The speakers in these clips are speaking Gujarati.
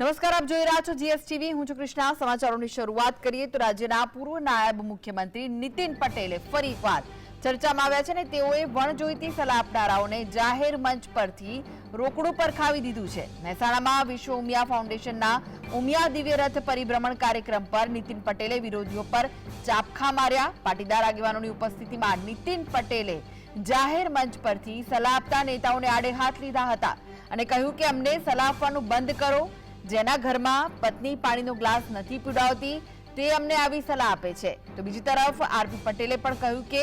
નમસ્કાર, આપ જોઈ રહ્યા છો જીએસટીવી. હું છું કૃષ્ણા. સમાચારોની શરૂઆત કરીએ તો રાજ્યના પૂર્વ નાયબ મુખ્યમંત્રી નીતિન પટેલે ફરી એકવાર ચર્ચામાં આવ્યા છે ને તેઓએ વણજોઈતી સલાહ આપનારાઓને જાહેર મંચ પરથી રોકડું પર ખાવી દીધું છે. મહેસાણામાં વિશ્વ ઉમિયા ફાઉન્ડેશનના ઉમિયા દિવ્ય રથ પરિભ્રમણ કાર્યક્રમ પર નીતિન પટેલે વિરોધીઓ પર ચાપખા માર્યા. પાટીદાર આગેવાનોની ઉપસ્થિતિમાં નીતિન પટેલે જાહેર મંચ પરથી સલાહ આપતા નેતાઓને આડે હાથ લીધા હતા અને કહ્યું કે અમને સલાહ આપવાનું બંધ કરો. જેના ઘરમાં પત્ની પાણીનો ગ્લાસ નથી પીવડાવતી, તે અમને આવી સલાહ આપે છે. તો બીજી તરફ આરપી પટેલે પણ કહ્યું કે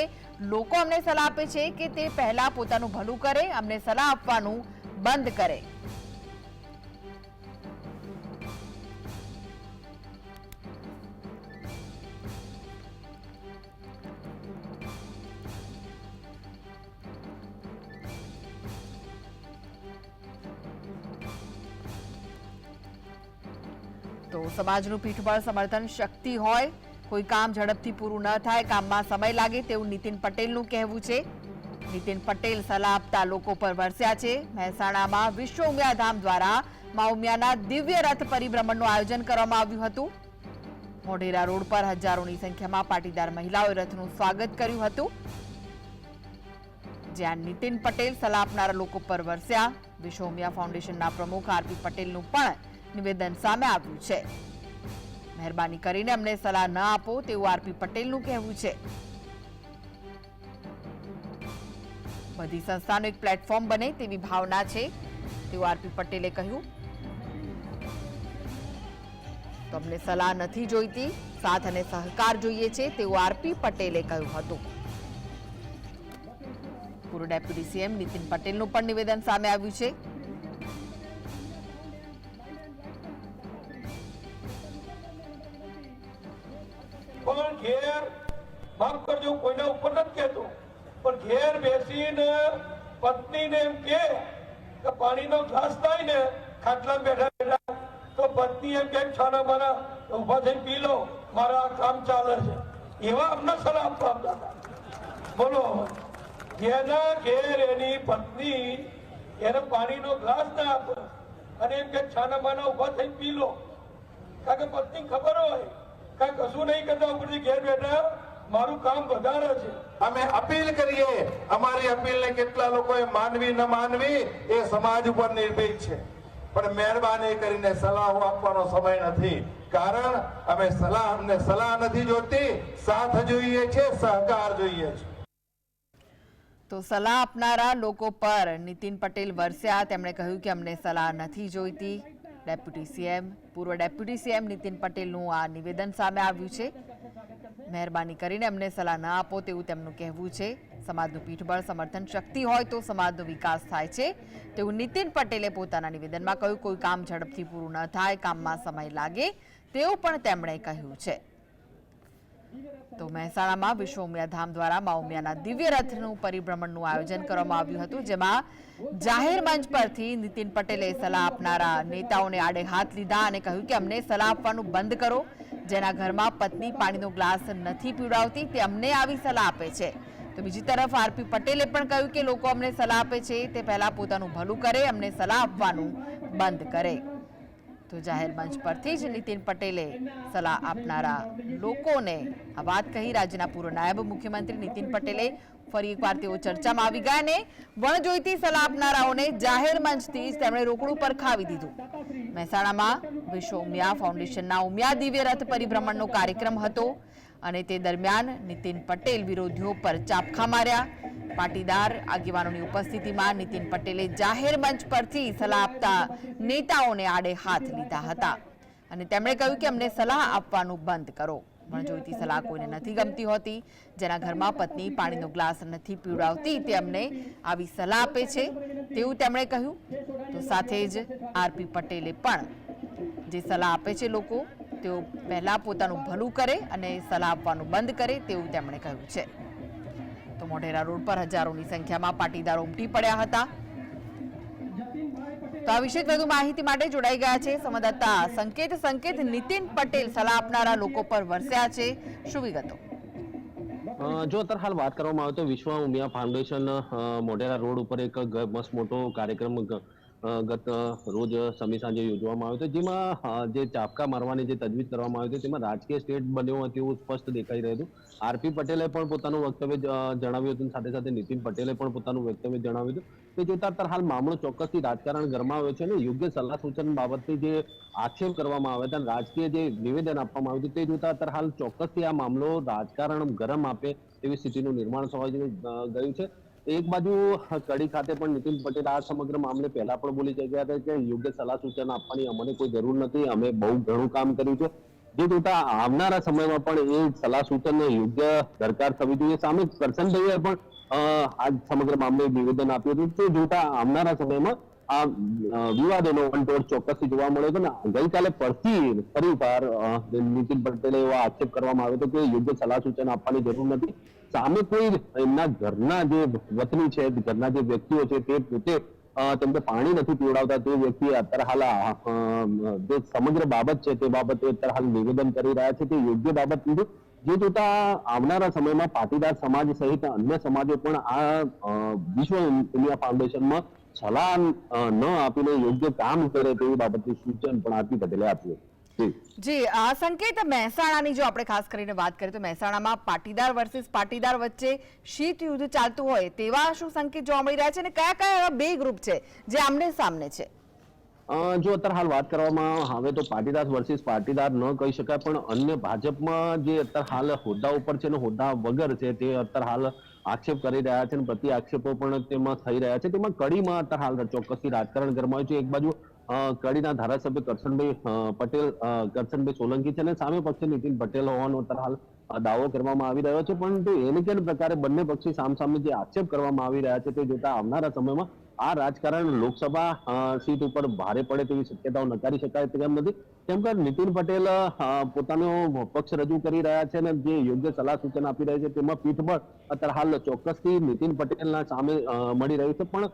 લોકો અમને સલાહ આપે છે કે તે પહેલા પોતાનું ભલું કરે, અમને સલાહ આપવાનું બંધ કરે. તો સમાજનું પીઠબળ સમર્થન શક્તિ હોય, કોઈ કામ ઝડપથી પૂરું ન થાય, કામમાં સમય લાગે તેવું નીતિન પટેલનું કહેવું છે. નીતિન પટેલ સલાહ આપતા લોકો પર વરસ્યા છે. મહેસાણામાં વિશ્વ ઉમિયાધામ દ્વારા મા ઉમિયાના દિવ્ય રથ પરિભ્રમણનું આયોજન કરવામાં આવ્યું હતું. મોઢેરા રોડ પર હજારોની સંખ્યામાં પાટીદાર મહિલાઓએ રથનું સ્વાગત કર્યું હતું. જ્યાં નીતિન પટેલ સલાહ આપનારા લોકો પર વરસ્યા. વિશ્વ ઉમિયા ફાઉન્ડેશનના પ્રમુખ આરપી પટેલનું પણ નિવેદન સામે આવ્યું છે. મહેરબાની કરીને અમને સલાહ ન આપો તેવું આરપી પટેલનું કહેવું છે. બધી સંસ્થાનું એક પ્લેટફોર્મ બને તેવી ભાવના છે, તેવું આરપી પટેલે કહ્યું. તો અમને સલાહ નથી જોઈતી, સાથ અને સહકાર જોઈએ છે તેવું આરપી પટેલે કહ્યું હતું. પૂર્વ ડેપ્યુટી સીએમ નીતિન પટેલનું પણ નિવેદન સામે આવ્યું છે. ઉપર નથી કહેતો. પણ ઘેર બેસીને પત્નીને એમ કે પાણીનો ગ્લાસ થાય ને, ખાટલા બેઠા બેઠા. તો પત્ની એમ કેમ છાના મારા ઊભા થઈને પી લો. મારા આ કામ ચાલે છે. એવા અમને સલાહ આપવા હતા. બોલો જેના ઘેર એની પત્ની એને પાણીનો ગ્લાસ ના આપે અને એમ કે છાના માના ઊભા થઈને પી લો. કારણ કે પત્ની ખબર હોય. કઈ કશું નહીં કરતા ઉપરથી ઘેર બેઠા મારું કામ વધારે છે. અમે અપીલ કરીએ, અમારી અપીલને કેટલા લોકોએ માનવી ન માનવી એ સમાજ ઉપર નિર્ભીક છે. પણ મહેરબાની કરીને સલાહો આપવાનો સમય નથી. કારણ અમે સલાહ, અમને સલાહ નથી જોતી, સાથ જોઈએ છે, સહકાર જોઈએ છે. તો સલાહ આપનારા લોકો પર નીતિન પટેલ વરસ્યા. તેમણે કહ્યું કે અમને સલાહ નથી જોઈતી. ડેપ્યુટી સીએમ, પૂર્વ ડેપ્યુટી સીએમ નીતિન પટેલનું આ નિવેદન સામે આવ્યું છે. મહેરબાની કરીને અમને સલાહ ન આપો તેવું તેમનું કહેવું છે. સમાજનું પીઠબળ, સમર્થન, શક્તિ હોય તો સમાજનો વિકાસ થાય છે. તેવું નીતિન પટેલે પોતાના નિવેદનમાં કહ્યું, કોઈ કામ ઝડપથી પૂરું ન થાય, કામમાં સમય લાગે. તેવું પણ તેમણે કહ્યું છે. તો મહેસાણામાં વિશ્વ ઉમિયા ધામ દ્વારા મા ઉમિયાના દિવ્ય રથનું પરિભ્રમણનું આયોજન કરવામાં આવ્યું હતું, જેમાં જાહેર મંચ પરથી નીતિન પટેલે સલાહ આપનારા નેતાઓને આડે હાથ લીધા અને કહ્યું કે અમને સલાહ આપવાનું બંધ કરો, જેના ઘરમાં પત્ની પાણીનો ગ્લાસ નથી પીવડાવતી, તે અમને આવી સલાહ આપે છે. તો બીજી તરફ આરપી પટેલે પણ કહ્યું કે લોકો અમને સલાહ આપે છે, તે પહેલાં પોતાનું ભલું કરે, અમને સલાહ આપવાનું બંધ કરે. તો જાહેર મંચ પરથી જ નીતિન પટેલે સલાહ આપનારા લોકોને આ વાત કહી રાજ્યના પૂર્વ નાયબ મુખ્યમંત્રી નીતિન પટેલે ફરી એકવાર તેઓ ચર્ચામાં આવી ગયા અને વણજોઈતી સલાહ આપનારાઓને જાહેર મંચથી જ તેમણે રોકડું પર ખાવી દીધું. મહેસાણામાં વિશ્વ ઉમિયા ફાઉન્ડેશનના ઉમિયા દિવ્ય રથ પરિભ્રમણનો કાર્યક્રમ હતો. અને તે દરમિયાન નીતિન પટેલ વિરોધીઓ પર ચાપખા માર્યા. પાટીદાર આગેવાનોની ઉપસ્થિતિમાં નીતિન પટેલે જાહેર મંચ પરથી સલાહ આપતા નેતાઓને આડે હાથ લીધા હતા. અને તેમણે કહ્યું કે અમને સલાહ આપવાનું બંધ કરો. પણ જોઈતી સલાહ કોઈને નથી ગમતી હોતી. જેના ઘરમાં પત્ની પાણીનો ગ્લાસ નથી પીવડાવતી તે અમને આવી સલાહ આપે છે તેવું તેમણે કહ્યું. તો સાથે જ આરપી પટેલે પણ જે સલાહ આપે છે લોકો તેઓ પહેલાં પોતાનું ભલું કરે અને સલાહ આપવાનું બંધ કરે તેવું તેમણે કહ્યું છે. તો મોઢેરા રોડ પર હજારોની સંખ્યામાં પાટીદારો ઉમટી પડ્યા હતા. તો આ વિશે વધુ માહિતી માટે જોડાઈ ગયા છે સંવાદદાતા સંકેત સંકેત નીતિન પટેલ સલાહ આપનારા લોકો પર વરસ્યા છે. શું વિગતો? જો અત્યારે હાલ વાત કરવામાં આવે તો વિશ્વ ઉમિયા ફાઉન્ડેશન મોઢેરા રોડ ઉપર એક મસ્ત મોટો કાર્યક્રમ ગત રોજ સમી સાંજે યોજવામાં આવ્યો હતો જેમાં જે ચાપકા મારવાની જે તજવીજ કરવામાં આવી હતી, તેમાં રાજકીય સ્ટેટ બન્યો હતો તેવું સ્પષ્ટ દેખાઈ રહ્યું હતું. આરપી પટેલે પણ પોતાનું વક્તવ્ય જણાવ્યું હતું, સાથે સાથે નીતિન પટેલે પણ પોતાનું વક્તવ્ય જણાવ્યું હતું. તે જોતા અત્યારે હાલ મામલો ચોક્કસથી રાજકારણ ગરમાવ્યો છે અને યોગ્ય સલાહ સૂચન બાબતની જે આક્ષેપ કરવામાં આવ્યા હતા અને રાજકીય જે નિવેદન આપવામાં આવ્યું હતું, તે જોતા અત્યારે હાલ ચોક્કસથી આ મામલો રાજકારણ ગરમ આપે તેવી સ્થિતિનું નિર્માણ થવા ગયું છે. એક બાજુ કડી ખાતે પણ નીતિન પટેલ આ સમગ્ર મામલે પહેલા પણ બોલી ગયા હતા કે યોગ્ય સલાહ સૂચન આપવાની અમને કોઈ જરૂર નથી, અમે બહુ ઘણું કામ કર્યું છે. જે જોતા આવનારા સમયમાં પણ એ સલાહ સૂચન યોગ્ય દરકાર થવી જોઈએ. સામે કરશનભાઈએ પણ આ સમગ્ર મામલે નિવેદન આપ્યું હતું. તે જોતા આવનારા સમયમાં આ વિવાદોનો વંટોળ ચોક્કસથી જોવા મળ્યો હતો ને, ગઈકાલે પરથી ફરીવાર નીતિન પટેલે એવો આક્ષેપ કરવામાં આવ્યો હતો કે યોગ્ય સલાહ સૂચન આપવાની જરૂર નથી. સામે કોઈ એમના ઘરના જે વતની છે, ઘરના જે વ્યક્તિઓ છે, તે પોતે તેમને પાણી નથી પીવડાવતા, તે વ્યક્તિ અત્યારે હાલ જે સમગ્ર બાબત છે તે બાબતે અત્યારે હાલ નિવેદન કરી રહ્યા છે તે યોગ્ય બાબત નથી. જે જોતા આવનારા સમયમાં પાટીદાર સમાજ સહિત અન્ય સમાજો પણ આ વિશ્વ ઇન્ડિયા ફાઉન્ડેશનમાં સલાહ ન આપીને યોગ્ય કામ કરે તેવી બાબતનું સૂચન પણ આરતી પટેલે આપ્યું. જી. સંકેત મહેસાણાની જો આપણે ખાસ કરીને વાત કરીએ તો મહેસાણામાં પાટીદાર વર્સિસ પાટીદાર વચ્ચે શીત યુદ્ધ ચાલતું હોય તેવા શું સંકેત જોવા મળી રહ્યા છે અને કયા કયા એવા બે ગ્રુપ છે જે આમને સામને છે? જો અત્યારે હાલ વાત કરવામાં હવે તો પાટીદાર વર્સિસ પાટીદાર ન કહી શકાય પણ અન્ય ભાજપમાં જે અત્યારે હાલ હોદ્દા ઉપર છે અને હોદ્દા વગર છે તે અત્યારે હાલ આક્ષેપ કરી રહ્યા છે અને પ્રતિ આક્ષેપો પણ તેમાં થઈ રહ્યા છે. તેમાં કડીમાં અત્યારે હાલ ચોક્કસથી રાજકારણ ગરમાયું છે. એક બાજુ કડીના ધારાસભ્ય કરશનભાઈ પટેલ કરશનભાઈ સોલંકી છે અને સામે પક્ષે નીતિન પટેલ હોવાનો અત્યારે હાલ દાવો કરવામાં આવી રહ્યો છે, પરંતુ એને કે પ્રકારે બંને પક્ષી સામસામે જે આક્ષેપ કરવામાં આવી રહ્યા છે તે જોતા આવનારા સમયમાં આ રાજકારણ લોકસભા સીટ ઉપર ભારે પડે તેવી શક્યતાઓ નકારી શકાય તેમ નથી. કેમ કે નીતિન પટેલ પોતાનો પક્ષ રજૂ કરી રહ્યા છે અને જે યોગ્ય સલાહ સૂચન આપી રહ્યા છે તેમાં પીઠબળ અત્યારે હાલ ચોક્કસથી નીતિન પટેલના સામે મળી રહ્યું છે. પણ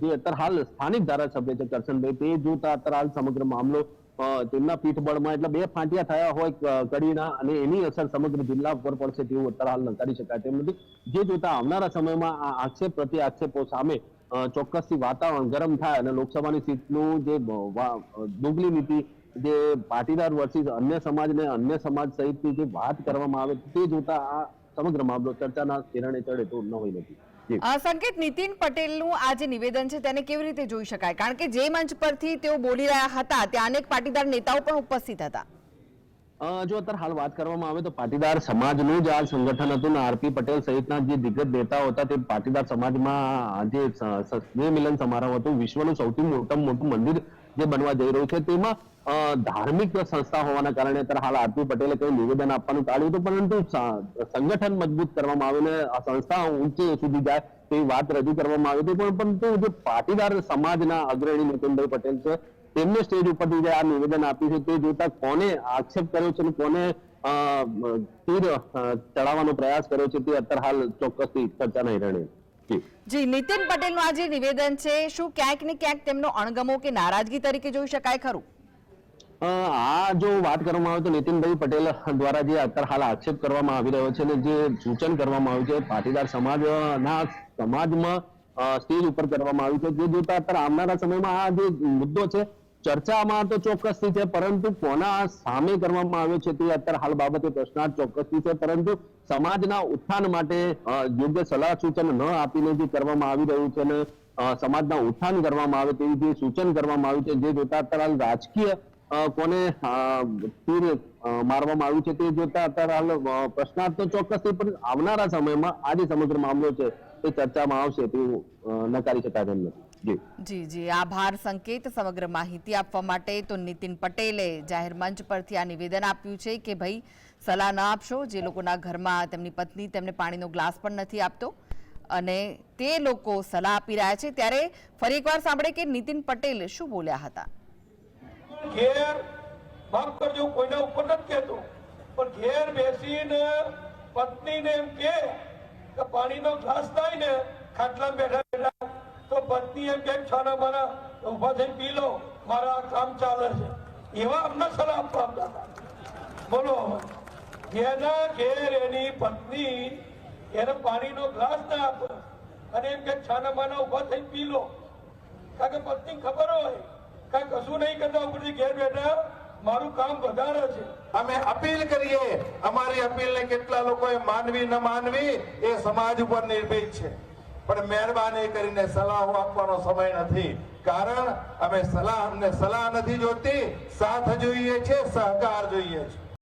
જે અત્યારે હાલ સ્થાનિક ધારાસભ્ય છે કરશનભાઈ, તે જોતા અત્યારે હાલ સમગ્ર મામલો તેમના પીઠબળમાં એટલે બે ફાંટિયા થયા હોય કડીના અને એની અસર સમગ્ર જિલ્લા ઉપર પડશે તેવું અત્યારે હાલ નકારી શકાય તેમ નથી. જે જોતા આવનારા સમયમાં આ આક્ષેપ પ્રતિ આક્ષેપો સામે ચોક્કસથી વાતાવરણ ગરમ થાય અને લોકસભાની સીટનું જે દોગલી નીતિ, જે પાટીદાર વર્સિસ અન્ય સમાજ ને અન્ય સમાજ સહિતની જે વાત કરવામાં આવે તે જોતા આ સમગ્ર મામલો ચર્ચાના કિરણે ચડે તો ન હોય નથી. સંકેત નીતિન પટેલનું આ જે નિવેદન છે તેને કેવી રીતે જોઈ શકાય? કારણ કે જે મંચ પરથી તેઓ બોલી રહ્યા હતા ત્યાં અનેક પાટીદાર નેતાઓ પણ ઉપસ્થિત હતા. જો અત્યારે હાલ વાત કરવામાં આવે તો પાટીદાર સમાજનું જ આ સંગઠન હતું ને આરપી પટેલ સહિતના જે દિગ્ગજ નેતાઓ હતા તે પાટીદાર સમાજમાં સ્નેહ મિલન સમારોહ હતું. વિશ્વનું સૌથી મોટામાં મોટું મંદિર જે બનવા જઈ રહ્યું છે તેમાં ધાર્મિક સંસ્થા હોવાના કારણે અત્યારે હાલ આરપી પટેલે કઈ નિવેદન આપવાનું ટાળ્યું હતું, પરંતુ સંગઠન મજબૂત કરવામાં આવીને આ સંસ્થા ઊંચે સુધી જાય તેવી વાત રજૂ કરવામાં આવી હતી. પણ, પરંતુ જે પાટીદાર સમાજના અગ્રણી નીતિનભાઈ પટેલ છે, તેમને સ્ટેજ ઉપરથી જે આ નિવેદન આપ્યું છે, તે જોતા કોને આક્ષેપ કર્યો છે અને કોને તીર ચડાવવાનો પ્રયાસ કર્યો છે, તે અત્યારે હાલ ચોક્કસથી ચર્ચાના હિરણે જી, નીતિન પટેલનું આ જે નિવેદન છે, શું ક્યાંક ને ક્યાંક તેમનો અણગમો કે નારાજગી તરીકે જોઈ શકાય ખરું? આ જો વાત કરવામાં આવે તો નીતિનભાઈ પટેલ દ્વારા જે અત્યારે હાલ આક્ષેપ કરવામાં આવી રહ્યો છે અને જે સૂચન કરવામાં આવ્યું છે, પાટીદાર સમાજના સમાજમાં સ્ટેજ ઉપર કરવામાં આવ્યું છે. જે જોતા અત્યારે આવનારા સમયમાં આ જે મુદ્દો છે, ચર્ચામાં તો ચોક્કસથી છે, પરંતુ કોના સામે કરવામાં આવ્યો છે તે અત્યારે હાલ બાબતે પ્રશ્નાર્થ ચોક્કસથી છે. પરંતુ સમાજના ઉત્થાન માટે યોગ્ય સલાહ સૂચન ન આપીને જે કરવામાં આવી રહ્યું છે અને સમાજના ઉત્થાન કરવામાં આવે તેવી જે સૂચન કરવામાં આવ્યું છે, જે જોતા અત્યારે હાલ રાજકીય કોને તીર મારવામાં આવ્યું છે તે જોતા અત્યારે હાલ પ્રશ્નાર્થ તો ચોક્કસથી, પણ આવનારા સમયમાં આ જે સમગ્ર મામલો છે તે ચર્ચામાં આવશે તેવું નકારી શકાય તેમ નથી. જી જી. આભાર સંકેત, સમગ્ર માહિતી આપવા માટે તો નીતિન પટેલે જાહેર મંચ પરથી આ નિવેદન આપ્યું છે કે ભાઈ, સલાહ ન આપશો. જે લોકોના ઘરમાં તેમની પત્ની તેમને પાણીનો ગ્લાસ પણ નથી આપતો અને તે લોકો સલાહ આપી રહ્યા છે. ત્યારે ફરી એકવાર સાંભળે કે નીતિન પટેલ શું બોલ્યા હતા? ઘેર માફ કરજો કોઈના ઉપર નથી કહેતો, પણ ઘેર બેસીને પત્નીને એમ કે પાણીનો ગ્લાસ થાય ને, ખાટલા બેઠા બેઠા, તો પત્ની એમ કે છાના મારા ઊભા થઈને પી લો, મારા આ કામ ચાલે છે. એવા અમને સલાહ આપવા હતા. બોલો જેના ઘેર એની પત્ની એને પાણીનો ગ્લાસ ના આપે અને એમ કે છાના માના ઊભા થઈને પી લો. કારણ કે પત્ની ખબર હોય કાંઈ કશું નહીં કરતા ઉપરથી ઘેર બેઠા મારું કામ વધારે છે. અમે અપીલ કરીએ, અમારી અપીલને કેટલા લોકોએ માનવી, ન માનવી એ સમાજ ઉપર નિર્ભય છે. પણ મહેરબાની કરીને સલાહો આપવાનો સમય નથી. કારણ અમે સલાહ અમને સલાહ નથી જોતી, સાથ જોઈએ છે, સહકાર જોઈએ છે.